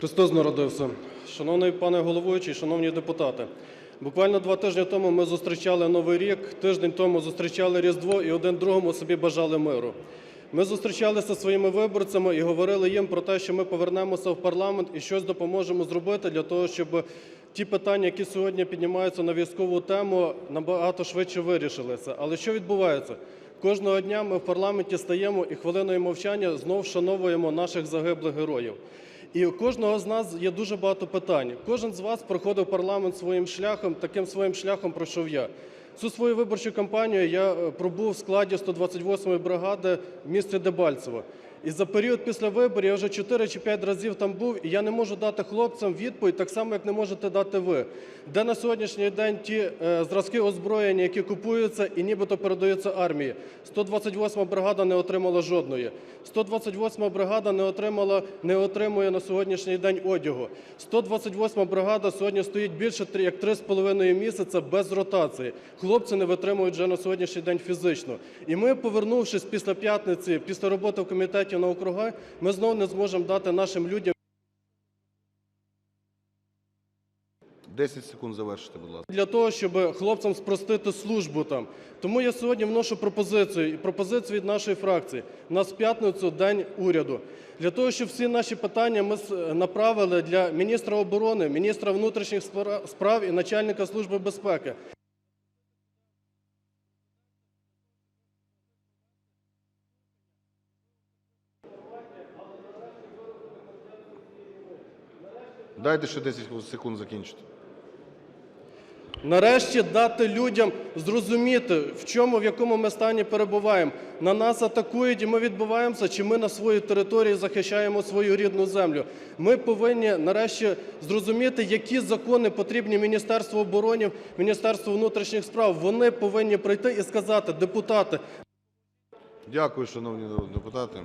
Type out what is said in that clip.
Христос народився. Шановний пане головуючий, шановні депутати. Буквально два тижні тому ми зустрічали Новий рік, тиждень тому зустрічали Різдво і один другому собі бажали миру. Ми зустрічалися зі своїми виборцями і говорили їм про те, що ми повернемося в парламент і щось допоможемо зробити для того, щоб ті питання, які сьогодні піднімаються на військову тему, набагато швидше вирішилися. Але що відбувається? Кожного дня ми в парламенті стаємо і хвилиною мовчання знов вшановуємо наших загиблих героїв. І у кожного з нас є дуже багато питань. Кожен з вас проходив парламент своїм шляхом, таким своїм шляхом пройшов я. Цю свою виборчу кампанію я е, пробув в складі 128-ї бригади в місті Дебальцево. І за період після виборів я вже 4 чи 5 разів там був, і я не можу дати хлопцям відповідь, так само, як не можете дати ви. Де на сьогоднішній день ті е, зразки озброєння, які купуються і нібито передаються армії. 128 бригада не отримала жодної. 128 бригада не отримала, не отримує на сьогоднішній день одягу. 128 бригада сьогодні стоїть більше як 3,5 місяця без ротації. Хлопці не витримують вже на сьогоднішній день фізично. І ми, повернувшись після п'ятниці, після роботи в комітеті на округи, ми знову не зможемо дати нашим людям 10 секунд завершити, будь ласка. для того, щоб хлопцям спростити службу там. Тому я сьогодні вношу пропозицію і пропозицію від нашої фракції. У нас в п'ятницю день уряду. Для того, щоб всі наші питання ми направили для міністра оборони, міністра внутрішніх спра- справ і начальника служби безпеки. Дайте ще 10 секунд закінчити. Нарешті дати людям зрозуміти, в чому, в якому ми стані перебуваємо. На нас атакують, і ми відбуваємося, чи ми на своїй території захищаємо свою рідну землю. Ми повинні нарешті зрозуміти, які закони потрібні Міністерству оборони, Міністерству внутрішніх справ. Вони повинні прийти і сказати, депутати, Дякую, шановні народні депутати.